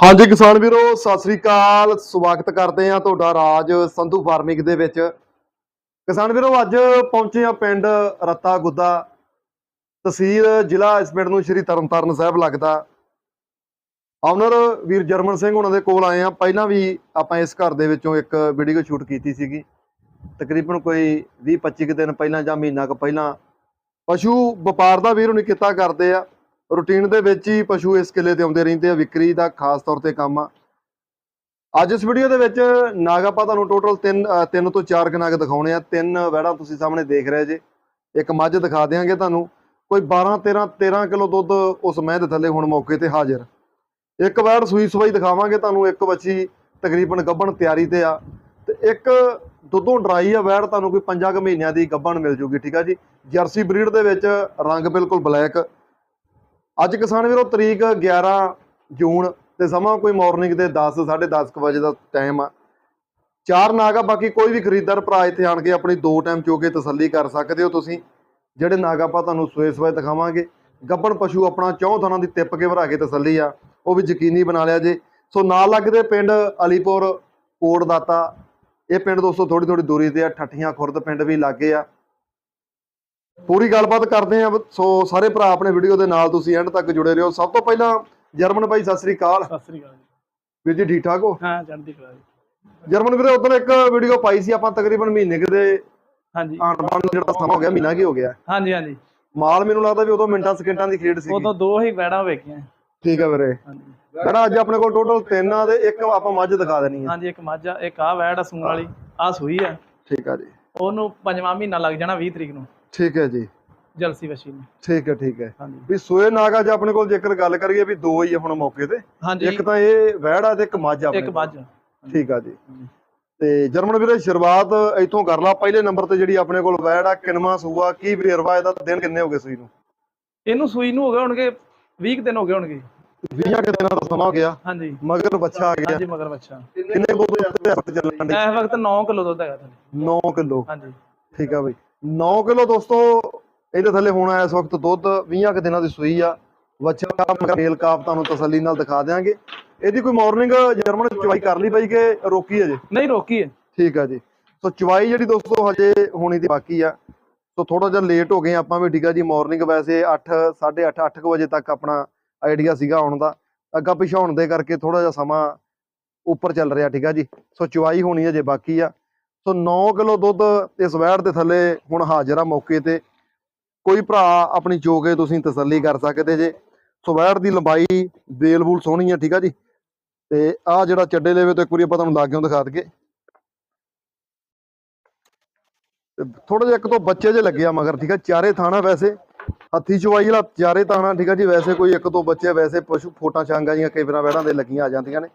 ਹਾਂਜੀ ਕਿਸਾਨ ਵੀਰੋ, ਸਤਿ ਸ੍ਰੀ ਅਕਾਲ। ਸਵਾਗਤ ਕਰਦੇ ਆ ਤੁਹਾਡਾ ਰਾਜ ਸੰਧੂ ਫਾਰਮਿੰਗ ਦੇ ਵਿੱਚ। ਕਿਸਾਨ ਵੀਰੋ, ਅੱਜ ਪਹੁੰਚੇ ਆ ਪਿੰਡ ਰੱਤਾ ਗੁੱਦਾ ਤਹਿਸੀਲ, ਜ਼ਿਲ੍ਹਾ ਇਸ ਪਿੰਡ ਨੂੰ ਸ਼੍ਰੀ ਤਰਨਤਾਰਨ ਸਾਹਿਬ ਲੱਗਦਾ। ਆਨਰ ਵੀਰ ਜਰਮਨ ਸਿੰਘ ਉਹਨਾਂ ਦੇ ਕੋਲ ਆਏ ਆ ਪਹਿਲਾਂ ਵੀ ਆਪਾਂ ਇਸ ਘਰ ਦੇ ਵਿੱਚੋਂ ਇੱਕ ਵੀਡੀਓ ਸ਼ੂਟ ਕੀਤੀ ਸੀਗੀ। ਤਕਰੀਬਨ ਕੋਈ 20 25 ਕੁ ਦਿਨ ਪਹਿਲਾਂ ਜਾਂ ਮਹੀਨਾ ਕੁ ਪਹਿਲਾਂ ਪਸ਼ੂ ਵਪਾਰ ਦਾ ਵੀਰ ਉਹਨੇ ਕਿੱਤਾ ਕਰਦੇ ਆ। ਰੂਟੀਨ ਦੇ ਵਿੱਚ ਹੀ ਪਸ਼ੂ ਇਸ ਕਿਲੇ ਤੇ ਆਉਂਦੇ ਰਹਿੰਦੇ ਆ, ਵਿਕਰੀ ਦਾ ਖਾਸ ਤੌਰ ਤੇ ਕੰਮ ਆ। ਅੱਜ ਇਸ ਵੀਡੀਓ ਦੇ ਵਿੱਚ ਨਾਗ ਆਪਾਂ ਤੁਹਾਨੂੰ ਟੋਟਲ 3 ਤਿੰਨ ਤੋਂ 4 ਨਾਗ ਦਿਖਾਉਣੇ ਆ। ਤਿੰਨ ਵਹਿੜਾਂ ਤੁਸੀਂ ਸਾਹਮਣੇ ਦੇਖ ਰਹੇ ਜੇ। ਇੱਕ ਮੱਝ ਦਿਖਾ ਦਿਆਂਗੇ ਤੁਹਾਨੂੰ। ਕੋਈ 12 13 13 ਕਿਲੋ ਦੁੱਧ ਉਸ ਮਹਿ ਦੇ ਥੱਲੇ ਹੁਣ ਮੌਕੇ ਤੇ ਹਾਜ਼ਰ। ਇੱਕ ਵੈੜ ਸੂਈ ਸਵਾਈ ਦਿਖਾਵਾਂਗੇ ਤੁਹਾਨੂੰ। ਇੱਕ ਬੱਚੀ ਤਕਰੀਬਨ ਗੱਭਣ ਤਿਆਰੀ ਤੇ ਆ। ਤੇ ਇੱਕ ਦੁੱਧੋਂ ਡਰਾਈ ਆ ਵੈੜ ਤੁਹਾਨੂੰ ਕੋਈ 5 ਕੁ ਮਹੀਨਿਆਂ ਦੀ ਗੱਭਣ ਮਿਲ ਜੂਗੀ, ਠੀਕ ਆ ਜੀ? ਜਰਸੀ ਬਰੀਡ ਦੇ ਵਿੱਚ ਰੰਗ ਬਿਲਕੁਲ ਬਲੈਕ। ਅੱਜ ਕਿਸਾਨ ਵੀਰੋ, ਤਰੀਕ 11 ਜੂਨ ਤੇ ਸਮਾਂ ਕੋਈ ਮਾਰਨਿੰਗ ਦੇ 10 10:30 ਕੁ ਵਜੇ ਦਾ ਟਾਈਮ ਆ। ਚਾਰ ਨਾਗਾ ਬਾਕੀ ਕੋਈ ਵੀ ਖਰੀਦਦਾਰ ਭਰਾ ਇੱਥੇ ਆਣ ਕੇ ਆਪਣੀ ਦੋ ਟਾਈਮ ਚੋ ਕੇ ਤਸੱਲੀ ਕਰ ਸਕਦੇ ਹੋ ਤੁਸੀਂ। ਜਿਹੜੇ ਨਾਗ ਆਪਾਂ ਤੁਹਾਨੂੰ ਸੂਏ ਸੂਏ ਦਿਖਾਵਾਂਗੇ, ਗੱਬਣ ਪਸ਼ੂ ਆਪਣਾ ਚੌਂ ਥਾਂ ਦੀ ਤਿੱਪ ਕੇ ਭਰਾ ਕੇ ਤਸੱਲੀ ਆ, ਉਹ ਵੀ ਯਕੀਨੀ ਬਣਾ ਲਿਆ ਜੇ। ਸੋ ਨਾਲ ਲੱਗਦੇ ਪਿੰਡ ਅਲੀਪੁਰ ਕੋਟ ਦਾਤਾ ਇਹ ਪਿੰਡ ਦੋਸਤੋ ਥੋੜੀ ਥੋੜੀ ਦੂਰੀ ਤੇ ਆ, ਠੱਠੀਆਂ ਖੁਰਦ ਪਿੰਡ ਵੀ ਲਾਗੇ ਆ। ਪੂਰੀ ਗੱਲਬਾਤ ਕਰਦੇ ਆ ਸੋ ਸਾਰੇ ਭਰਾ ਆਪਣੇ ਵੀਡੀਓ ਦੇ ਨਾਲ ਤੁਸੀਂ ਐਂਡ ਤੱਕ ਜੁੜੇ ਰਹੋ। ਸਭ ਤੋਂ ਪਹਿਲਾਂ ਜਰਮਨ ਭਾਈ ਸਤਿ ਸ੍ਰੀ ਅਕਾਲ। ਸਤਿ ਸ੍ਰੀ ਅਕਾਲ ਜੀ। ਵੀਰ ਜੀ ਠੀਕ ਠਾਕ ਹੋ? ਹਾਂ ਚੜ੍ਹਦੀ ਕਲਾ ਜੀ। ਜਰਮਨ ਵੀਰੇ ਉਦੋਂ ਇੱਕ ਵੀਡੀਓ ਪਾਈ ਸੀ ਆਪਾਂ ਤਕਰੀਬਨ ਮਹੀਨੇ ਕੁ ਦੇ ਹਾਂਜੀ। ਆਣ ਬਾਣ ਜਿਹੜਾ ਸਮਾਂ ਹੋ ਗਿਆ ਮਹੀਨਾ ਕੀ ਹੋ ਗਿਆ। ਹਾਂਜੀ ਹਾਂਜੀ। ਮਾਲ ਮੈਨੂੰ ਲੱਗਦਾ ਵੀ ਉਦੋਂ ਮਿੰਟਾਂ ਸਕਿੰਟਾਂ ਦੀ ਖੇਡ ਸੀ ਉਦੋਂ ਦੋ ਹੀ ਵੈੜਾਂ ਵੇਖੀਆਂ। ਠੀਕ ਹੈ ਵੀਰੇ। ਹਾਂਜੀ। ਕਹਿੰਦਾ ਅੱਜ ਆਪਣੇ ਕੋਲ ਟੋਟਲ ਤਿੰਨ ਆ ਤੇ ਇੱਕ ਆਪਾਂ ਮੱਝ ਦਿਖਾ ਦੇਣੀ ਹੈ ਹਾਂਜੀ ਇੱਕ ਮੱਝ ਆ ਇੱਕ ਆ ਵੈੜ ਆ ਸੂਣ ਵਾਲੀ। ਆ ਸੂਈ ਆ। ਠੀਕ ਆ ਜੀ। ਉਹਨੂੰ ਪੰਜਵਾਂ ਮਹੀਨਾ ਲੱਗ ਜਾਣਾ 20 ਤਰੀਕ ਨੂੰ। ਠੀਕ ਹੈ ਜੀ। ਜਲਸੀ ਵਸ਼ੀ ਨੂੰ। ਠੀਕ ਹੈ ਠੀਕ ਹੈ। ਹਾਂਜੀ। ਵੀ ਸੋਏ ਨਾਗਾ ਜੇ ਆਪਣੇ ਕੋਲ ਜੇਕਰ ਗੱਲ ਕਰੀਏ ਵੀ ਦੋ ਹੀ ਆ ਹੁਣ ਮੌਕੇ ਤੇ। ਹਾਂਜੀ। ਇੱਕ ਤਾਂ ਇਹ ਵਹਿੜਾ ਤੇ ਇੱਕ ਮੱਝ ਆਪਣੇ ਇੱਕ। ਮੱਝ ਠੀਕ ਆ ਜੀ। ਤੇ ਜਰਮਨ ਵੀਰੇ ਸ਼ੁਰੂਆਤ ਇੱਥੋਂ ਕਰ ਲਾ। ਪਹਿਲੇ ਨੰਬਰ ਤੇ ਜਿਹੜੀ ਆਪਣੇ ਕੋਲ ਆ ਕਿਨਵਾ ਸੂਆ ਕੀ ਵੇਰਵਾ ਇਹਦਾ? ਦਿਨ ਕਿੰਨੇ ਹੋ ਗਏ ਸੂਈ ਨੂੰ? ਇਹਨੂੰ ਸੂਈ ਨੂੰ ਹੋ ਗਏ ਹੋਣਗੇ 20 ਕੁ ਦਿਨ ਹੋ ਗਏ ਹੋਣਗੇ। 20 ਕਿ ਦਿਨਾਂ ਦਾ ਸਮਾਂ ਹੋ ਗਿਆ। ਹਾਂਜੀ। ਮਗਰ ਬੱਚਾ ਆ ਗਿਆ। ਹਾਂਜੀ ਮਗਰ ਬੱਚਾ ਕਿੰਨੇ ਦੁੱਧ ਹੱਥ ਚੱਲਣ ਦੇ ਇਸ ਵਕਤ 9 ਕਿਲੋ ਦੁੱਧ ਹੈਗਾ ਥੱਲੇ 9 ਕਿਲੋ। ਹਾਂਜੀ। ਠੀਕ ਆ ਬਈ। 9 ਕਿਲੋ ਦੋਸਤੋ ਇਹਦੇ ਥੱਲੇ ਹੋਣਾ ਇਸ ਵਕਤ ਦੁੱਧ 20 ਕਿ ਦਿਨਾਂ ਦੀ ਸੂਈ ਆ। ਬੱਚਾ ਮਗਰ ਮੇਲ ਕਾਪ ਤੁਹਾਨੂੰ ਤਸੱਲੀ ਨਾਲ ਦਿਖਾ ਦਿਆਂਗੇ। ਇਹਦੀ ਕੋਈ ਮਾਰਨਿੰਗ ਜਰਮਨ ਚਵਾਈ ਕਰ ਲਈ ਬਾਈ ਕਿ ਰੋਕੀ ਅਜੇ? ਨਹੀਂ ਰੋਕੀ ਹੈ। ਠੀਕ ਆ ਜੀ। ਸੋ ਚਵਾਈ ਜਿਹੜੀ ਦੋਸਤੋ ਹਜੇ ਹੋਣੀ ਦੀ ਬਾਕੀ ਆ। ਸੋ ਥੋੜਾ ਜਿਹਾ ਲੇਟ ਹੋ ਗਏ ਆਪਾਂ ਵੀ ਠੀਕ ਆ ਜੀ ਮਾਰਨਿੰਗ ਵੈਸੇ 8 8:30 8 ਵਜੇ ਤੱਕ ਆਪਣਾ ਆਈਡੀਆ ਸੀਗਾ ਆਉਣ ਦਾ। ਅੱਗਾ ਪਿਛਾਉਣ ਦੇ ਕਰਕੇ ਥੋੜਾ ਜਿਹਾ ਸਮਾਂ ਉੱਪਰ ਚੱਲ ਰਿਹਾ ਠੀਕ ਆ ਜੀ। ਸੋ ਚਵਾਈ ਹੋਣੀ ਅਜੇ ਬਾਕੀ ਆ। ਸੋ 9 ਕਿਲੋ ਦੁੱਧ ਇਸ ਵੈੜ ਦੇ ਥੱਲੇ ਹੁਣ ਹਾਜ਼ਰ ਆ ਮੌਕੇ ਤੇ। ਕੋਈ ਭਰਾ ਆਪਣੀ ਚੋ ਕੇ ਤੁਸੀਂ ਤਸੱਲੀ ਕਰ ਸਕਦੇ ਜੇ। ਸੋ ਵੈੜ ਦੀ ਲੰਬਾਈ ਬੇਲ ਬੂਲ ਸੋਹਣੀ ਆ, ਠੀਕ ਆ ਜੀ? ਤੇ ਆ ਜਿਹੜਾ ਚੱਡੇ ਲੈਵੇ ਤੋਂ ਇੱਕ ਵਾਰੀ ਆਪਾਂ ਤੁਹਾਨੂੰ ਲਾਗਿਓਂ ਦਿਖਾ ਦਈਏ। ਥੋੜਾ ਜਿਹਾ ਇੱਕ ਤੋਂ ਬੱਚੇ ਜੇ ਲੱਗੇ ਆ ਮਗਰ, ਠੀਕ ਆ? ਚਾਰੇ ਥਾਣਾ ਵੈਸੇ, ਹੱਥੀ ਚਵਾਈ ਵਾਲਾ ਚਾਰੇ ਥਾਣਾ, ਠੀਕ ਆ ਜੀ? ਵੈਸੇ ਕੋਈ ਇੱਕ ਦੋ ਬੱਚੇ ਵੈਸੇ ਪਸ਼ੂ ਫੋਟਾਂ ਚਾਂਗਾ ਜੀਆਂ ਕਈ ਵਾਰ ਵੈੜਾਂ ਦੇ ਲੱਗੀਆਂ ਆ ਜਾਂਦੀਆਂ ਨੇ।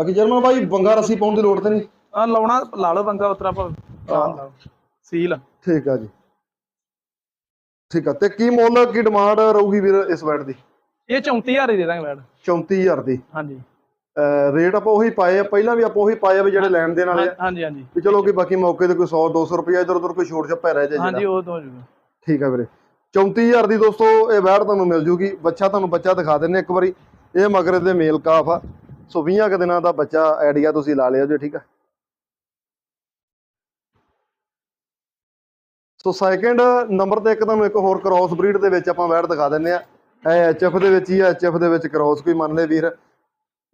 ਬਾਕੀ ਜਰਮਨ ਭਾਈ ਬੰਗਾ ਰੱਸੀ ਪਾਉਣ ਦੀ ਲੋੜ ਤੇ ਨਹੀਂ? ਆ ਲਾਉਣਾ ਲਾ ਲਓ ਬੰਗਾ ਉਤਰਾ ਭਾਵੇਂ ਸੀਲ। ਠੀਕ ਆ ਜੀ। ਠੀਕ ਆ ਤੇ ਕੀ ਮੁੱਲ ਕੀ ਡਿਮਾਂਡ ਰਹੂਗੀ ਵੀਰ ਇਸ ਵੈਟ ਦੀ? ਇਹ 34000 ਹੀ ਦੇ ਦਾਂਗੇ ਵੈੜ 34000 ਦੀ। ਹਾਂਜੀ। ਰੇਟ ਆਪਾਂ ਉਹੀ ਪਾਏ ਆ ਪਹਿਲਾਂ ਵੀ ਆਪਾਂ ਉਹੀ ਪਾਏ ਆ ਵੀ ਜਿਹੜੇ ਲੈਣ ਦੇਣ ਵਾਲੇ ਆ। ਹਾਂਜੀ ਹਾਂਜੀ। ਵੀ ਚਲੋ ਕਿ ਬਾਕੀ ਮੌਕੇ ਤੇ ਕੋਈ 100 200 ਰੁਪਏ ਇਧਰ ਉਧਰ ਕੋਈ ਛੋਟ ਛੱਪਾ ਰਹਿ ਜਾਏ ਹਾਂਜੀ ਉਹ ਤੋਂ ਹੋ ਜਾਊਗਾ। ਠੀਕ ਆ ਵੀਰੇ। 34000 ਦੀ ਦੋਸਤੋ ਇਹ ਵੈੜ ਤੁਹਾਨੂੰ ਮਿਲ ਜੂਗੀ। ਬੱਚਾ ਤੁਹਾਨੂੰ ਬੱਚਾ ਦਿਖਾ ਦਿੰਨੇ ਇੱਕ ਵਾਰੀ। ਇਹ ਮਗਰ ਦੇ ਮੇਲ ਕਾਫ ਆ। ਸੋ 20 ਕੁ ਦਿਨਾਂ ਦਾ ਬੱਚਾ ਆਈਡੀਆ ਤੁਸੀਂ ਲਾ ਲਿਆ ਜੇ ਠੀਕ ਆ? ਸੋ ਸੈਕਿੰਡ ਨੰਬਰ ਤੇ ਇੱਕ ਤੁਹਾਨੂੰ ਇੱਕ ਹੋਰ ਕ੍ਰਾਸ ਬਰੀਡ ਦੇ ਵਿੱਚ ਆਪਾਂ ਵੈੜ ਦਿਖਾ ਦਿੰਨੇ ਆ। ਇਹ ਐਚਐਫ ਦੇ ਵਿੱਚ ਹੀ ਆ ਐਚਐਫ ਦੇ ਵਿੱਚ ਕ੍ਰਾਸ ਕੋਈ ਮੰਨ ਲੈ ਵੀਰ।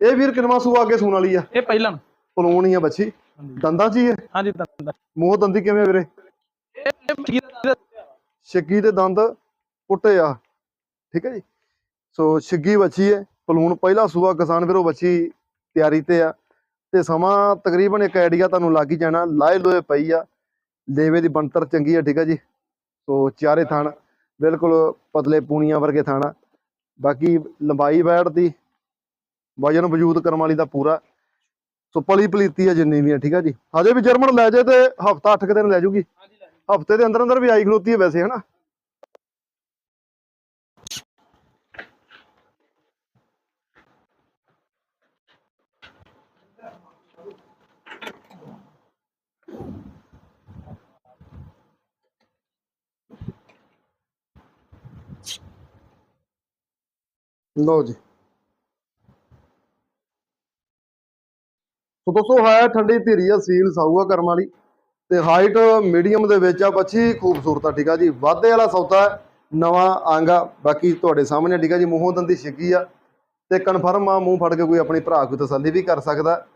ਇਹ ਵੀਰ ਕਿੰਨਵਾਂ ਸੂਆ ਅੱਗੇ ਸੂਣ ਵਾਲੀ ਆ? ਇਹ ਪਹਿਲਾਂ। ਪਲੂਣ ਹੀ ਆ ਬੱਚੀ। ਦੰਦਾਂ 'ਚ ਹੀ ਹੈ ਹਾਂਜੀ ਦੰਦ। ਮੂੰਹ ਦੰਦੀ ਕਿਵੇਂ ਵੀਰੇ? ਛਿੱਗੀ ਦੇ ਦੰਦ ਪੁੱਟੇ ਆ। ਠੀਕ ਹੈ ਜੀ। ਸੋ ਛਿੱਗੀ ਬੱਚੀ ਹੈ। ਪਲੂਣ ਪਹਿਲਾ ਸੂਆ ਕਿਸਾਨ ਵੀਰੋ ਬੱਚੀ ਤਿਆਰੀ ਤੇ ਆ ਤੇ ਸਮਾਂ ਤਕਰੀਬਨ ਇੱਕ ਆਈਡੀਆ ਤੁਹਾਨੂੰ ਲੱਗ ਹੀ ਜਾਣਾ ਲਾਏ ਲੋਏ ਪਈ ਆ ਲੇਵੇ ਦੀ ਬਣਤਰ ਚੰਗੀ ਆ ਠੀਕ ਹੈ ਜੀ। ਸੋ ਚਾਰੇ ਥਣ ਬਿਲਕੁਲ ਪਤਲੇ ਪੂਣੀਆਂ ਵਰਗੇ ਥਾਣਾ ਬਾਕੀ ਲੰਬਾਈ ਬੈੜ ਦੀ ਵਜਨ ਵਜੂਦ ਕਰਮ ਵਾਲੀ ਦਾ ਪੂਰਾ। ਸੋ ਪਲੀ ਪਲੀਤੀ ਆ ਜਿੰਨੀ ਵੀ ਆ ਠੀਕ ਆ ਜੀ। ਹਜੇ ਵੀ ਜਰਮਨ ਲੈ ਜੇ ਤੇ ਹਫਤਾ 8 ਦਿਨ ਲੈ ਜੂਗੀ। ਹਫ਼ਤੇ ਦੇ ਅੰਦਰ ਅੰਦਰ ਵੀ ਆਈ ਖਲੋਤੀ ਹੈ ਵੈਸੇ ਹਨਾ? ਲਓ ਜੀ। ਸੋ ਦੋਸਤੋ ਹੈ ਠੰਡੀ ਧੀਰੀ ਆ ਸੀਲ ਸਾਊਆ ਕਰਮ ਵਾਲੀ। ਤੇ ਹਾਈਟ ਮੀਡੀਅਮ ਦੇ ਵਿੱਚ ਆ ਬੱਚੀ ਖੂਬਸੂਰਤ ਆ ਠੀਕ ਆ ਜੀ। ਵਾਧੇ ਵਾਲਾ ਸੌਦਾ ਹੈ, ਨਵਾਂ ਆਂਗਾ। ਬਾਕੀ ਤੁਹਾਡੇ ਸਾਹਮਣੇ ਠੀਕ ਆ ਜੀ ਮੂੰਹੋਂ ਦੰਦੀ ਛਿੱਗੀ ਆ। ਤੇ ਕਨਫਰਮ ਆ ਮੂੰਹ ਫੜ ਕੇ ਕੋਈ ਆਪਣੇ ਭਰਾ ਕੋਈ ਤਸੱਲੀ ਵੀ ਕਰ ਸਕਦਾ।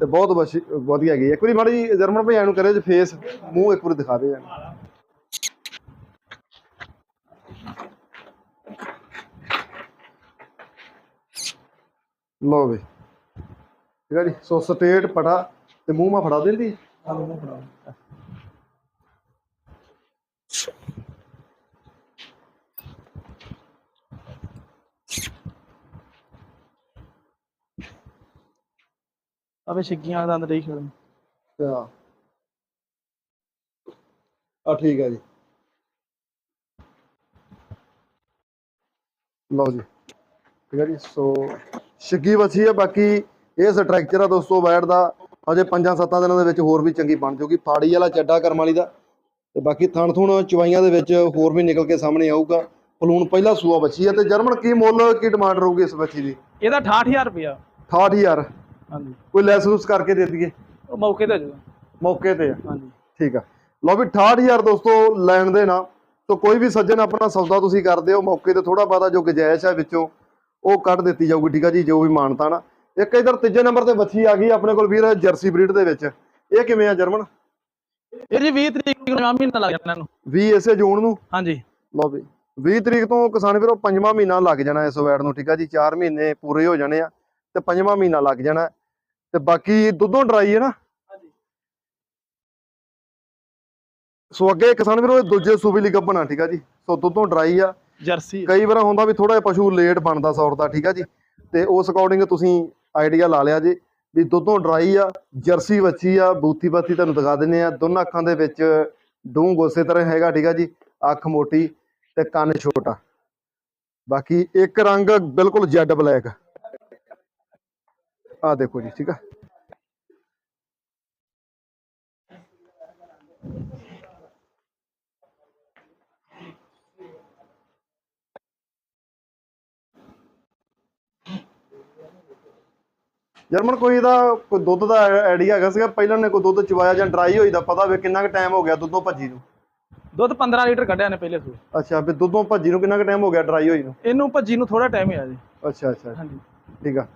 ਤੇ ਬਹੁਤ ਵਸ਼ੀ- ਵਧੀਆ ਗਈ ਇੱਕ ਵਾਰੀ ਮਾੜੀ ਜਰਮਨ ਭਾਈ ਨੂੰ ਕਰੇ ਜੇ ਫੇਸ ਮੂੰਹ ਇੱਕ ਵਾਰੀ ਦਿਖਾ ਦੇ ਯਾਰ ਲਓ ਵੀ ਠੀਕ ਹੈ ਜੀ ਸੋ ਸਟੇਟ ਪੜਾ ਤੇ ਮੂੰਹ ਮਾ ਫੜਾ ਦਿੰਦੀ? ਅਬੇ ਛਿੱਗੀਆਂ ਦੰਦ। ਦੇਖ ਖੜਨ ਆ ਆ ਠੀਕ ਹੈ ਜੀ। ਲਓ ਜੀ। ਠੀਕ ਹੈ ਜੀ ਸੋ ਛਿੱਗੀ ਵੱਛੀ ਆ ਬਾਕੀ ਇਹ ਸਟਰਕਚਰ ਆ ਦੋਸਤੋ ਬੈਡ ਦਾ ਅਜੇ 5-7 ਦਿਨਾਂ ਦੇ ਵਿੱਚ ਹੋਰ ਵੀ ਚੰਗੀ ਬਣ ਜਾਊਗੀ ਫਾੜੀ ਵਾਲਾ ਚੱਡਾ ਕਰਮ ਵਾਲੀ ਦਾ। ਤੇ ਬਾਕੀ ਥਣ ਥੁਣ ਚਵਾਈਆਂ ਦੇ ਵਿੱਚ ਹੋਰ ਵੀ ਨਿਕਲ ਕੇ ਸਾਹਮਣੇ ਆਊਗਾ। ਫਲੂਣ ਪਹਿਲਾ ਸੂਆ ਬੱਚੀ ਆ ਤੇ ਜਰਮਨ ਕੀ ਮੁੱਲ ਕੀ ਡਿਮਾਂਡ ਰਹੂਗੀ ਇਸ ਬੱਚੀ ਦੀ? ਇਹਦਾ 68000 ਰੁਪਇਆ। 68000 ਹਾਂਜੀ। ਕੋਈ ਲੈਸ ਲੂਸ ਕਰਕੇ ਦੇ ਦਈਏ? ਉਹ ਮੌਕੇ ਤੇ ਜੂਗਾ ਮੌਕੇ ਤੇ ਹਾਂਜੀ। ਠੀਕ ਆ। ਲਓ ਵੀ 68000 ਦੋਸਤੋ ਲੈਣ ਦੇ ਨਾ ਤਾਂ ਕੋਈ ਵੀ ਸੱਜਣ ਆਪਣਾ ਸੌਦਾ ਤੁਸੀਂ ਕਰਦੇ ਹੋ ਮੌਕੇ ਤੇ ਥੋੜਾ ਬਾਦਾ ਜੋ ਗੁੰਜਾਇਸ਼ ਹੈ ਵਿੱਚੋਂ ਉਹ ਕੱਢ ਦਿੱਤੀ ਜਾਊਗੀ ਠੀਕ ਆ ਜੀ ਜੋ ਵੀ ਮਾਨਤਾ ਨਾ। ਇੱਕ ਇਧਰ ਤੀਜੇ ਨੰਬਰ ਤੇ ਬੱਚੀ ਆ ਗਈ ਆਪਣੇ ਕੋਲ ਵੀਰ ਜਰਸੀ ਬਰੀਡ ਦੇ ਵਿੱਚ। ਇਹ ਕਿਵੇਂ ਆ ਜਰਮਨ? ਇਹ ਜੀ 20 ਤਰੀਕ ਨੂੰ ਮਹੀਨਾ ਲੱਗ ਜਾਣਾ ਇਹਨੂੰ। 20 ਇਸੇ ਜੂਨ ਨੂੰ? ਹਾਂਜੀ। ਲਓ ਵੀ 20 ਤਰੀਕ ਤੋਂ ਕਿਸਾਨ ਵੀਰੋ ਪੰਜਵਾਂ ਮਹੀਨਾ ਲੱਗ ਜਾਣਾ ਇਸ ਵੈੜ ਨੂੰ ਠੀਕ ਆ ਜੀ 4 ਮਹੀਨੇ ਪੂਰੇ ਹੋ ਜਾਣੇ ਆ ਤੇ ਪੰਜਵਾਂ ਮਹੀਨਾ ਲੱਗ ਜਾਣਾ। ਤੇ ਬਾਕੀ ਦੁੱਧੋਂ ਡਰਾਈ ਹੈ ਨਾ? ਹਾਂਜੀ। ਸੋ ਅੱਗੇ ਕਿਸਾਨ ਵੀਰੋ ਇਹ ਦੂਜੇ ਸੂਬੇ ਲਈ ਗੱਭਣਾ ਠੀਕ ਆ ਜੀ। ਸੋ ਦੁੱਧੋਂ ਡਰਾਈ ਆ। ਜਰਸੀ ਕਈ ਵਾਰ ਹੁੰਦਾ ਵੀ ਥੋੜਾ ਜਿਹਾ ਪਸ਼ੂ ਲੇਟ ਬਣਦਾ ਸੌਰਦਾ ਠੀਕ ਆ ਜੀ? ਤੇ ਉਸ ਅਕੋਰਡਿੰਗ ਤੁਸੀਂ ਆਈਡੀਆ ਲਾ ਲਿਆ ਜੀ ਵੀ ਦੁੱਧੋਂ ਡਰਾਈ ਆ, ਜਰਸੀ ਵੱਛੀ ਆ, ਬੂਥੀ ਬਾਤੀ ਤੁਹਾਨੂੰ ਦਿਖਾ ਦਿੰਨੇ ਆ ਦੋਨਾਂ ਅੱਖਾਂ ਦੇ ਵਿੱਚ ਡੂੰਘ ਉਸੇ ਤਰ੍ਹਾਂ ਹੈਗਾ, ਠੀਕ ਆ ਜੀ? ਅੱਖ ਮੋਟੀ ਤੇ ਕੰਨ ਛੋਟਾ। ਬਾਕੀ ਇੱਕ ਰੰਗ ਬਿਲਕੁਲ ਜੈਡ ਬਲੈਕ। ਆ ਦੇਖੋ ਜੀ, ਠੀਕ ਆ? ਜਰਮਨ ਕੋਈ ਇਹਦਾ ਕੋਈ ਦੁੱਧ ਦਾ ਆਈਡੀਆ ਹੈਗਾ ਸੀਗਾ? ਪਹਿਲਾਂ ਨੇ ਕੋਈ ਦੁੱਧ ਚਵਾਇਆ ਜਾਂ ਡਰਾਈ ਹੋਈ ਦਾ ਪਤਾ ਵੀ ਕਿੰਨਾ ਕੁ ਟਾਈਮ ਹੋ ਗਿਆ ਦੁੱਧੋਂ ਭੱਜੀ ਨੂੰ? ਦੁੱਧ 15 ਲੀਟਰ ਕੱਢਿਆ ਨੇ ਪਹਿਲੇ ਸੂ ਅੱਛਾ ਵੀ ਦੁੱਧੋਂ ਭੱਜੀ ਨੂੰ ਕਿੰਨਾ ਕੁ ਟਾਈਮ ਹੋ ਗਿਆ ਡਰਾਈ ਹੋਈ ਨੂੰ? ਇਹਨੂੰ ਭੱਜੀ ਨੂੰ ਥੋੜਾ ਟਾਈਮ ਹੋਇਆ ਜੀ। ਅੱਛਾ ਅੱਛਾ ਹਾਂਜੀ। ਠੀਕ ਆ।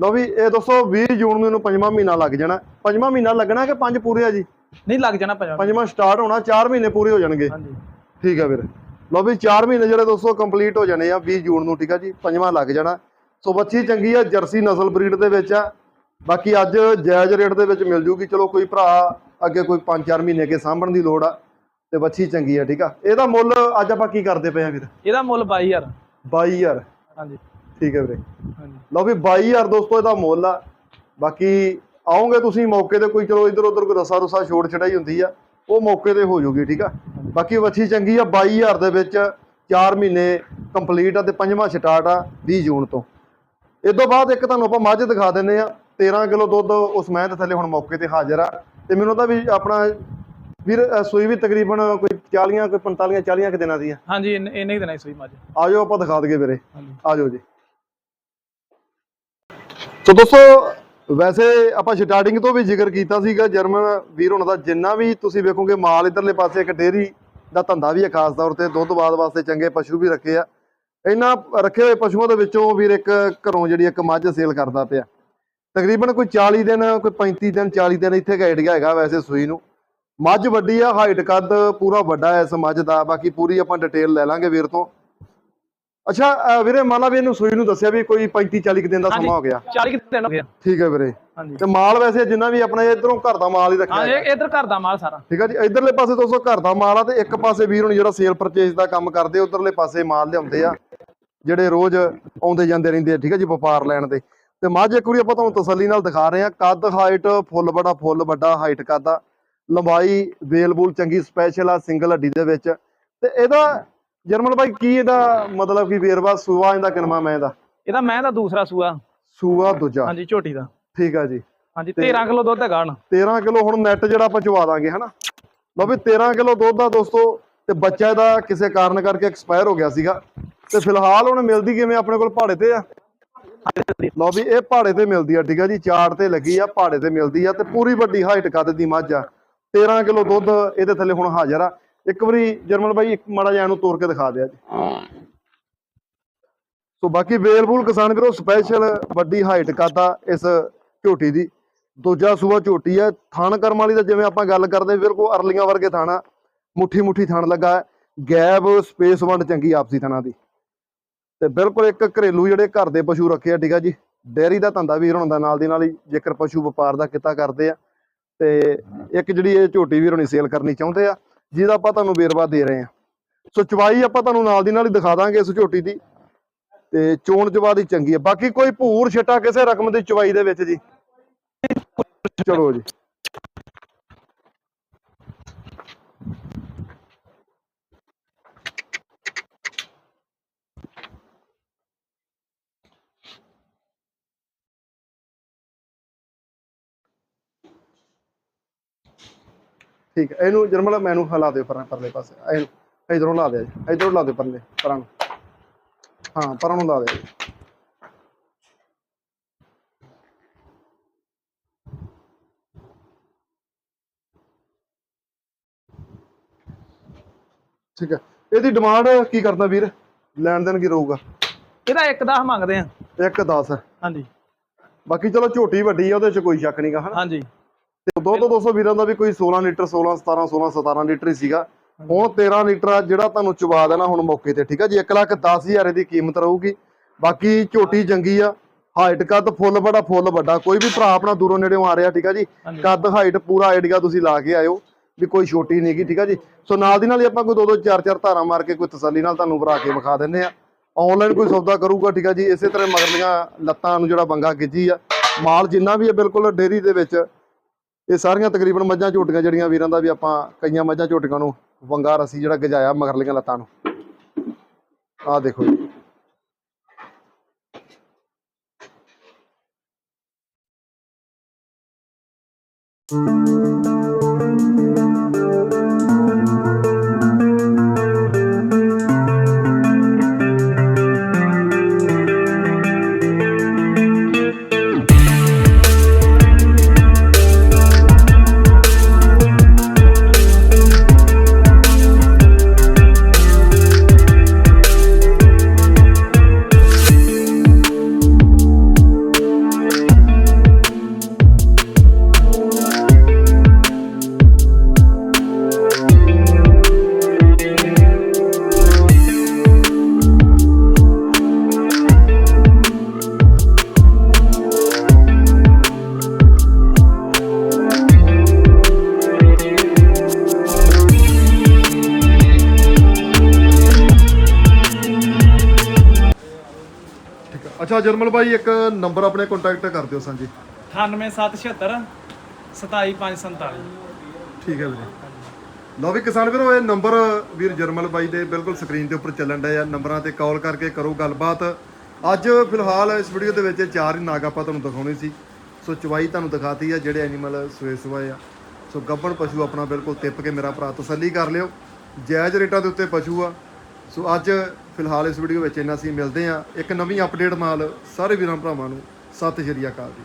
ਲਓ ਵੀ ਇਹ ਦੋਸਤੋ 20 ਜੂਨ ਨੂੰ ਇਹਨੂੰ ਪੰਜਵਾਂ ਮਹੀਨਾ ਲੱਗ ਜਾਣਾ। ਪੰਜਵਾਂ ਮਹੀਨਾ ਲੱਗਣਾ ਕਿ ਪੰਜ ਪੂਰੇ ਆ ਜੀ? ਨਹੀਂ ਲੱਗ ਜਾਣਾ ਪੰਜਾਹ ਪੰਜਵਾਂ ਸਟਾਰਟ ਹੋਣਾ 4 ਮਹੀਨੇ ਪੂਰੇ ਹੋ ਜਾਣਗੇ। ਹਾਂਜੀ। ਠੀਕ ਆ ਵੀਰ। ਲਓ ਵੀ 4 ਮਹੀਨੇ ਜਿਹੜੇ ਦੋਸਤੋ ਕੰਪਲੀਟ ਹੋ ਜਾਣੇ ਆ 20 ਜੂਨ ਨੂੰ ਠੀਕ ਆ ਜੀ? ਪੰਜਵਾਂ ਲੱਗ ਜਾਣਾ। ਸੋ ਬੱਚੀ ਚੰਗੀ ਆ ਜਰਸੀ ਨਸਲ ਬਰੀਡ ਦੇ ਵਿੱਚ ਆ। ਬਾਕੀ ਅੱਜ ਜਾਇਜ਼ ਰੇਟ ਦੇ ਵਿੱਚ ਮਿਲ ਜੂਗੀ। ਚਲੋ ਕੋਈ ਭਰਾ ਅੱਗੇ ਕੋਈ 5-4 ਮਹੀਨੇ ਕੇ ਸਾਂਭਣ ਦੀ ਲੋੜ ਆ ਤੇ ਬੱਚੀ ਚੰਗੀ ਆ ਠੀਕ ਆ? ਇਹਦਾ ਮੁੱਲ ਅੱਜ ਆਪਾਂ ਕੀ ਕਰਦੇ ਪਏ ਆ ਵੀਰ? ਇਹਦਾ ਮੁੱਲ 22000 22000 ਹਾਂਜੀ। ਠੀਕ ਹੈ ਵੀਰੇ। ਹਾਂਜੀ। ਲਓ ਵੀ 22000 ਦੋਸਤੋ ਇਹਦਾ ਮੁੱਲ ਆ। ਬਾਕੀ ਆਓਗੇ ਤੁਸੀਂ ਮੌਕੇ ਤੇ ਕੋਈ ਚਲੋ ਇਧਰ ਉਧਰ ਕੋਈ ਰਸਾ ਰੁਸਾ ਛੋੜ ਛੜਾਈ ਹੁੰਦੀ ਆ ਉਹ ਮੌਕੇ ਤੇ ਹੋ ਜਾਊਗੀ ਠੀਕ ਆ? ਬਾਕੀ ਵੱਛੀ ਚੰਗੀ ਆ 22000 ਦੇ ਵਿੱਚ 4 ਮਹੀਨੇ ਕੰਪਲੀਟ ਆ ਤੇ ਪੰਜਵਾਂ ਸਟਾਰਟ ਆ 20 ਜੂਨ ਤੋਂ। ਇਸ ਤੋਂ ਬਾਅਦ ਇੱਕ ਤੁਹਾਨੂੰ ਆਪਾਂ ਮੱਝ ਦਿਖਾ ਦਿੰਨੇ ਆ। 13 ਕਿਲੋ ਦੁੱਧ ਉਸ ਮਹਿ ਦੇ ਥੱਲੇ ਹੁਣ ਮੌਕੇ ਤੇ ਹਾਜ਼ਰ ਆ। ਤੇ ਮੈਨੂੰ ਤਾਂ ਵੀ ਆਪਣਾ ਵੀਰ ਅ, ਸੂਈ ਵੀ ਤਕਰੀਬਨ ਕੋਈ 40 ਕੋਈ 45 40 ਕਿ ਦਿਨਾਂ ਦੀ ਆ। ਹਾਂਜੀ ਇੰਨੇ ਇੰਨੇ ਹੀ ਦੇਣਾ ਸੂਈ ਮੱਝ। ਆਜੋ ਆਪਾਂ ਦਿਖਾ ਦਈਏ ਵੀਰੇ। ਹਾਂਜੀ। ਆਜੋ ਜੀ। ਸੋ ਦੋਸਤੋ ਵੈਸੇ ਆਪਾਂ ਸਟਾਰਟਿੰਗ ਤੋਂ ਵੀ ਜ਼ਿਕਰ ਕੀਤਾ ਸੀਗਾ ਜਰਮਨ ਵੀਰ ਹੁਣ ਦਾ ਜਿੰਨਾ ਵੀ ਤੁਸੀਂ ਵੇਖੋਗੇ ਮਾਲ ਇਧਰਲੇ ਪਾਸੇ ਇੱਕ ਡੇਰੀ ਦਾ ਧੰਦਾ ਵੀ ਹੈ ਖਾਸ ਤੌਰ ਤੇ ਦੁੱਧ ਬਾਦ ਵਾਸਤੇ ਚੰਗੇ ਪਸ਼ੂ ਵੀ ਰੱਖੇ ਆ। ਇਹਨਾਂ ਰੱਖੇ ਹੋਏ ਪਸ਼ੂਆਂ ਦੇ ਵਿੱਚੋਂ ਵੀਰ ਇੱਕ ਘਰੋਂ ਜਿਹੜੀ ਇੱਕ ਮੱਝ ਸੇਲ ਕਰਦਾ ਪਿਆ। ਤਕਰੀਬਨ ਕੋਈ 40 ਦਿਨ ਕੋਈ 35 ਦਿਨ 40 ਦਿਨ ਇੱਥੇ ਦਾ ਆਈਡੀਆ ਹੈਗਾ ਵੈਸੇ ਸੂਈ ਨੂੰ। ਮੱਝ ਵੱਡੀ ਆ ਹਾਈਟ ਕੱਦ ਪੂਰਾ ਵੱਡਾ ਹੈ ਇਸ ਮੱਝ ਦਾ ਬਾਕੀ ਪੂਰੀ ਆਪਾਂ ਡਿਟੇਲ ਲੈ ਲਾਂਗੇ ਵੀਰ ਤੋਂ। ਅੱਛਾ ਵੀਰੇ ਮੰਨ ਲਾ ਵੀ ਇਹਨੂੰ ਸੂਈ ਨੂੰ ਦੱਸਿਆ ਵੀ ਕੋਈ 35 40 ਦਿਨ ਦਾ। ਸਮਾਂ ਹੋ ਗਿਆ। 40 ਕਿ ਦਿਨ। ਹੋ ਗਏ ਠੀਕ ਹੈ ਵੀਰੇ। ਤੇ ਮਾਲ ਵੈਸੇ ਜਿੰਨਾ ਵੀ ਆਪਣੇ ਇਧਰੋਂ ਘਰ ਦਾ ਮਾਲ ਹੀ ਰੱਖਿਆ ਹਾਂ ਇਧਰ ਘਰ ਦਾ ਮਾਲ ਸਾਰਾ। ਠੀਕ ਹੈ ਜੀ ਇਧਰਲੇ ਪਾਸੇ ਦੋਸਤੋ ਘਰ ਦਾ ਮਾਲ ਆ ਤੇ ਇੱਕ ਪਾਸੇ ਵੀਰ ਹੁਣ ਜਿਹੜਾ ਸੇਲ ਪਰਚੇਸ ਦਾ ਕੰਮ ਕਰਦੇ ਉਧਰਲੇ ਪਾਸੇ ਮਾਲ ਲਿਆਉਂਦੇ ਆ ਜਿਹੜੇ ਰੋਜ਼ ਆਉਂਦੇ ਜਾਂਦੇ ਰਹਿੰਦੇ ਆ ਠੀਕ ਹੈ ਜੀ ਵਪਾਰ ਲੈਣ ਦੇ। ਤੇ ਮੱਝ ਇੱਕ ਵਾਰੀ ਆਪਾਂ ਤੁਹਾਨੂੰ ਤਸੱਲੀ ਨਾਲ ਦਿਖਾ ਰਹੇ ਆ ਕੱਦ ਹਾਈਟ ਫੁੱਲ ਬੜਾ ਫੁੱਲ ਵੱਡਾ ਹਾਈਟ ਕੱਦ ਆ। ਲੰਬਾਈ ਵੇਲ ਬੂਲ ਚੰਗੀ ਸਪੈਸ਼ਲ ਆ ਸਿੰਗਲ ਹੱਡੀ ਦੇ ਵਿੱਚ। ਤੇ ਇਹਦਾ ਜਰਮਨ ਬਾਈ ਕੀ ਇਹਦਾ ਮਤਲਬ ਕੀ ਵੇਰਵਾ? ਸੂਆ ਇਹਦਾ ਕਿਨਮਾ ਮੈਂ ਇਹਦਾ? ਇਹਦਾ ਮੈਂ ਦਾ ਦੂਸਰਾ ਸੂਆ। ਸੂਆ ਦੂਜਾ। ਹਾਂਜੀ ਝੋਟੀ ਦਾ। ਠੀਕ ਆ ਜੀ। ਹਾਂਜੀ 13 ਕਿਲੋ ਦੁੱਧ ਹੈਗਾ ਹਣ। 13 ਕਿਲੋ ਹੁਣ ਨੈਟ ਜਿਹੜਾ ਆਪਾਂ ਚਵਾ ਦਾਂਗੇ ਹਨਾ? ਲਓ ਵੀ 13 ਕਿਲੋ ਦੁੱਧ ਦਾ ਦੋਸਤੋ ਤੇ ਬੱਚਾ ਇਹਦਾ ਕਿਸੇ ਕਾਰਨ ਕਰਕੇ ਐਕਸਪਾਇਰ ਹੋ ਗਿਆ ਸੀਗਾ। ਤੇ ਫਿਲਹਾਲ ਹੁਣ ਮਿਲਦੀ ਕਿਵੇਂ ਆਪਣੇ ਕੋਲ ਪਹਾੜੇ ਤੇ ਆ? ਲਓ ਵੀ ਇਹ ਪਹਾੜੇ ਤੇ ਮਿਲਦੀ ਆ, ਠੀਕ ਆ ਜੀ ਚਾਰ ਤੇ ਲੱਗੀ ਆ, ਪਹਾੜੇ ਤੇ ਮਿਲਦੀ ਆ ਤੇ ਪੂਰੀ ਵੱਡੀ ਹਾਈਟ ਕੱਦ ਦੀ ਮੱਝ ਆ। 13 ਕਿਲੋ ਦੁੱਧ ਇਹਦੇ ਥੱਲੇ ਹੁਣ ਹਾਜ਼ਰ ਆ। ਇੱਕ ਵਾਰੀ ਜਰਮਨ ਬਾਈ, ਇੱਕ ਮਾੜਾ ਜਿਹਾ ਇਹਨੂੰ ਤੋੜ ਕੇ ਦਿਖਾ ਦਿਆ ਜੀ। ਸੋ ਬਾਕੀ ਵੇਲਬੂਲ ਕਿਸਾਨ ਵੀਰੋ ਸਪੈਸ਼ਲ ਵੱਡੀ ਹਾਈਟ ਕੱਦ ਆ ਇਸ ਝੋਟੀ ਦੀ। ਦੂਜਾ ਸੂਆ ਝੋਟੀ ਹੈ ਥਣ ਕਰਮ ਵਾਲੀ ਦਾ ਜਿਵੇਂ ਆਪਾਂ ਗੱਲ ਕਰਦੇ ਬਿਲਕੁਲ ਅਰਲੀਆਂ ਵਰਗੇ ਥਾਣਾ ਮੁੱਠੀ ਮੁੱਠੀ ਥਣ ਲੱਗਾ ਹੈ। ਗੈਪ ਸਪੇਸ ਵੰਡ ਚੰਗੀ ਆਪਸੀ ਥਣਾ ਦੀ। ਤੇ ਬਿਲਕੁਲ ਇੱਕ ਘਰੇਲੂ ਜਿਹੜੇ ਘਰ ਦੇ ਪਸ਼ੂ ਰੱਖੇ ਆ, ਠੀਕ ਆ ਜੀ। ਡੇਅਰੀ ਦਾ ਧੰਦਾ ਵੀਰ ਹੁੰਦਾ ਨਾਲ ਦੀ ਨਾਲ ਹੀ, ਜੇਕਰ ਪਸ਼ੂ ਵਪਾਰ ਦਾ ਕਿੱਤਾ ਕਰਦੇ ਆ। ਤੇ ਇੱਕ ਜਿਹੜੀ ਇਹ ਝੋਟੀ ਵੀਰ ਹੋਣੀ ਸੇਲ ਕਰਨੀ ਚਾਹੁੰਦੇ ਆ, ਜਿਹਦਾ ਆਪਾਂ ਤੁਹਾਨੂੰ ਵੇਰਵਾ ਦੇ ਰਹੇ ਆ। ਸੋ ਚਵਾਈ ਆਪਾਂ ਤੁਹਾਨੂੰ ਨਾਲ ਦੀ ਨਾਲ ਹੀ ਦਿਖਾ ਦਾਂਗੇ ਇਸ ਝੋਟੀ ਦੀ। ਤੇ ਚੋਣ ਚਵਾ ਦੀ ਚੰਗੀ ਹੈ ਬਾਕੀ ਕੋਈ ਭੂਰ ਛਟਾ ਕਿਸੇ ਰਕਮ ਦੀ ਚਵਾਈ ਦੇ ਵਿੱਚ ਜੀ। ਚਲੋ ਜੀ। ਠੀਕ ਹੈ ਇਹਨੂੰ ਜਰਮਲ ਮੈਨੂੰ ਹਿਲਾ ਦਿਓ ਪਰਾਂ ਪਰਲੇ ਪਾਸੇ। ਇਹਨੂੰ ਇਧਰੋਂ ਲਾ ਦਿਓ ਜੀ ਇਧਰੋਂ ਲਾ ਦਿਓ ਪਰਲੇ ਪਰਾਂ। ਨੂੰ ਹਾਂ ਪਰਾਂ ਨੂੰ ਲਾ ਦਿਓ। ਜੀ ਠੀਕ ਹੈ ਇਹਦੀ ਡਿਮਾਂਡ ਕੀ ਕਰਦਾ ਵੀਰ? ਲੈਣ ਦੇਣ ਕੀ ਰਹੂਗਾ? ਇਹਦਾ ਇੱਕ 10 ਮੰਗਦੇ ਆ। 1 10 ਹਾਂਜੀ। ਬਾਕੀ ਚਲੋ ਝੋਟੀ ਵੱਡੀ ਆ ਉਹਦੇ ਚ ਕੋਈ ਸ਼ੱਕ ਨਹੀਂਗਾ ਹਨਾ? ਹਾਂਜੀ। ਤੇ ਦੋ ਤੋਂ 200 ਵੀਰਾਂ ਦਾ ਵੀ ਕੋਈ 16 ਲੀਟਰ 16 17 16 17 ਲੀਟਰ ਹੀ ਸੀਗਾ। ਹੁਣ 13 ਲੀਟਰ ਆ ਜਿਹੜਾ ਤੁਹਾਨੂੰ ਚਵਾ ਦੇਣਾ ਹੁਣ ਮੌਕੇ ਤੇ ਠੀਕ ਆ ਜੀ? 1 ਲੱਖ 10 ਹਜ਼ਾਰ ਦੀ ਕੀਮਤ ਰਹੂਗੀ। ਬਾਕੀ ਝੋਟੀ ਚੰਗੀ ਆ ਹਾਈਟ ਕੱਦ ਫੁੱਲ ਬੜਾ ਫੁੱਲ ਵੱਡਾ ਕੋਈ ਵੀ ਭਰਾ ਆਪਣਾ ਦੂਰੋਂ ਨੇੜੇੋਂ ਆ ਰਿਹਾ ਠੀਕ ਆ ਜੀ। ਕੱਦ ਹਾਈਟ ਪੂਰਾ ਆਈਡੀਆ ਤੁਸੀਂ ਲਾ ਕੇ ਆਇਓ ਵੀ ਕੋਈ ਛੋਟੀ ਨਹੀਂਗੀ ਠੀਕ ਆ ਜੀ? ਸੋ ਨਾਲ ਦੀ ਨਾਲ ਹੀ ਆਪਾਂ ਕੋਈ ਦੋ ਦੋ ਚਾਰ ਚਾਰ ਧਾਰਾਂ ਮਾਰ ਕੇ ਕੋਈ ਤਸੱਲੀ ਨਾਲ ਤੁਹਾਨੂੰ ਭਰਾ ਕੇ ਵਿਖਾ ਦਿੰਦੇ ਆ। ਆਨਲਾਈਨ ਕੋਈ ਸੌਦਾ ਕਰੂਗਾ ਠੀਕ ਆ ਜੀ? ਇਸੇ ਤਰ੍ਹਾਂ ਮਗਰਲੀਆਂ ਲੱਤਾਂ ਨੂੰ ਜਿਹੜਾ ਬੰਗਾ ਗਿੱਜੀ ਆ। ਮਾਲ ਜਿੰਨਾ ਵੀ ਹੈ ਬਿਲਕੁਲ ਡੇਰੀ ਦੇ ਵਿੱਚ ਇਹ ਸਾਰੀਆਂ ਤਕਰੀਬਨ ਮੱਝਾਂ ਝੋਟੀਆਂ ਜਿਹੜੀਆਂ ਵੀਰਾਂ ਦਾ ਵੀ ਆਪਾਂ ਕਈਆਂ ਮੱਝਾਂ ਝੋਟੀਆਂ ਨੂੰ ਵੰਗਾ ਰਸੀ ਜਿਹੜਾ ਗਜਾਇਆ ਮਗਰਲੀਆਂ ਲੱਤਾਂ ਨੂੰ। ਆਹ ਦੇਖੋ ਜੀ। ਠੀਕ ਜਰਮਲ ਭਾਈ ਇੱਕ ਨੰਬਰ ਆਪਣੇ ਕੰਟੈਕਟ ਕਰ ਦਿਓ ਸਾਂਝੀ। 98776 27547 ਠੀਕ ਹੈ ਵੀਰੇ। ਲਓ ਵੀ ਕਿਸਾਨ ਵੀਰੋ ਇਹ ਨੰਬਰ ਵੀਰ ਜਰਮਲ ਬਾਈ ਦੇ ਬਿਲਕੁਲ ਸਕਰੀਨ ਦੇ ਉੱਪਰ ਚੱਲਣ ਡਏ ਆ। ਨੰਬਰਾਂ ਤੇ ਕਾਲ ਕਰਕੇ ਕਰੋ ਗੱਲਬਾਤ। ਅੱਜ ਫਿਲਹਾਲ ਇਸ ਵੀਡੀਓ ਦੇ ਵਿੱਚ ਚਾਰ ਹੀ ਨਾਗ ਆਪਾਂ ਤੁਹਾਨੂੰ ਦਿਖਾਉਣੇ ਸੀ। ਸੋ ਚਵਾਈ ਤੁਹਾਨੂੰ ਦਿਖਾਤੀ ਆ ਜਿਹੜੇ ਐਨੀਮਲ ਸੂਏ ਸੂਏ ਆ। ਸੋ ਗੱਬਣ ਪਸ਼ੂ ਆਪਣਾ ਬਿਲਕੁਲ ਤਿੱਪ ਕੇ ਮੇਰਾ ਭਰਾ ਤਸੱਲੀ ਕਰ ਲਿਓ। ਜਾਇਜ਼ ਰੇਟਾਂ ਦੇ ਉੱਤੇ ਪਸ਼ੂ ਆ। ਸੋ ਅੱਜ ਫਿਲਹਾਲ ਇਸ ਵੀਡੀਓ ਵਿੱਚ ਇੰਨਾ ਸੀ, ਮਿਲਦੇ ਆ ਇੱਕ ਨਵੀਂ ਅਪਡੇਟ ਨਾਲ ਸਾਰੇ ਵੀਰਾਂ ਭਰਾਵਾਂ ਨੂੰ। ਸਤਿ ਸ਼੍ਰੀ ਅਕਾਲ ਜੀ।